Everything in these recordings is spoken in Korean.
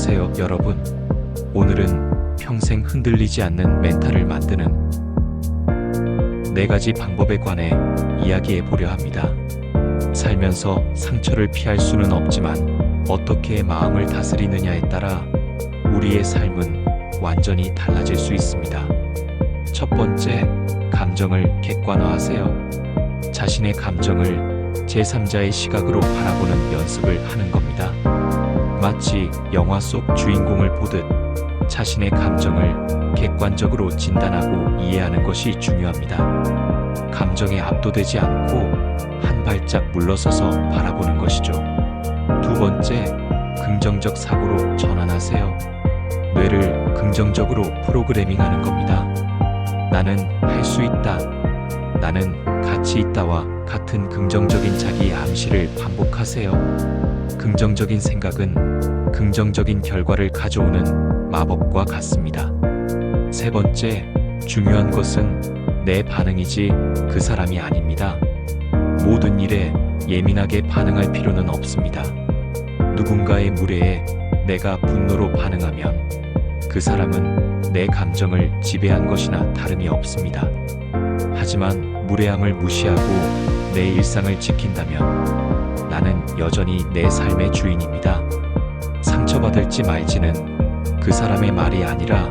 안녕하세요, 여러분. 오늘은 평생 흔들리지 않는 멘탈을 만드는 네 가지 방법에 관해 이야기해 보려 합니다. 살면서 상처를 피할 수는 없지만 어떻게 마음을 다스리느냐에 따라 우리의 삶은 완전히 달라질 수 있습니다. 첫 번째, 감정을 객관화하세요. 자신의 감정을 제3자의 시각으로 바라보는 연습을 하는 겁니다. 마치 영화 속 주인공을 보듯 자신의 감정을 객관적으로 진단하고 이해하는 것이 중요합니다. 감정에 압도되지 않고 한 발짝 물러서서 바라보는 것이죠. 두 번째, 긍정적 사고로 전환하세요. 뇌를 긍정적으로 프로그래밍 하는 겁니다. 나는 할 수 있다. 나는 가치 있다와 같은 긍정적인 자기 암시를 반복하세요. 긍정적인 생각은 긍정적인 결과를 가져오는 마법과 같습니다. 세 번째, 중요한 것은 내 반응이지 그 사람이 아닙니다. 모든 일에 예민하게 반응할 필요는 없습니다. 누군가의 무례에 내가 분노로 반응하면 그 사람은 내 감정을 지배한 것이나 다름이 없습니다. 하지만 무례함을 무시하고 내 일상을 지킨다면 나는 여전히 내 삶의 주인입니다. 상처받을지 말지는 그 사람의 말이 아니라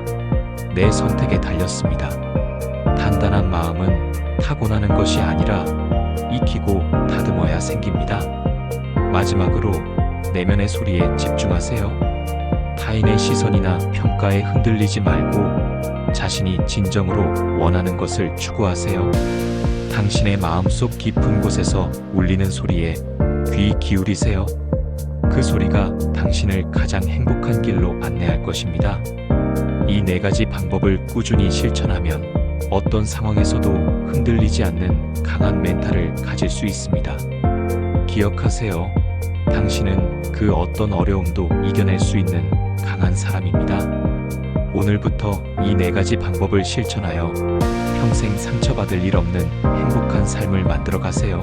내 선택에 달렸습니다. 단단한 마음은 타고나는 것이 아니라 익히고 다듬어야 생깁니다. 마지막으로 내면의 소리에 집중하세요. 타인의 시선이나 평가에 흔들리지 말고 자신이 진정으로 원하는 것을 추구하세요. 당신의 마음속 깊은 곳에서 울리는 소리에 귀 기울이세요. 그 소리가 당신을 가장 행복한 길로 안내할 것입니다. 이 네 가지 방법을 꾸준히 실천하면 어떤 상황에서도 흔들리지 않는 강한 멘탈을 가질 수 있습니다. 기억하세요. 당신은 그 어떤 어려움도 이겨낼 수 있는 강한 사람입니다. 오늘부터 이 네 가지 방법을 실천하여 평생 상처받을 일 없는 행복한 삶을 만들어 가세요.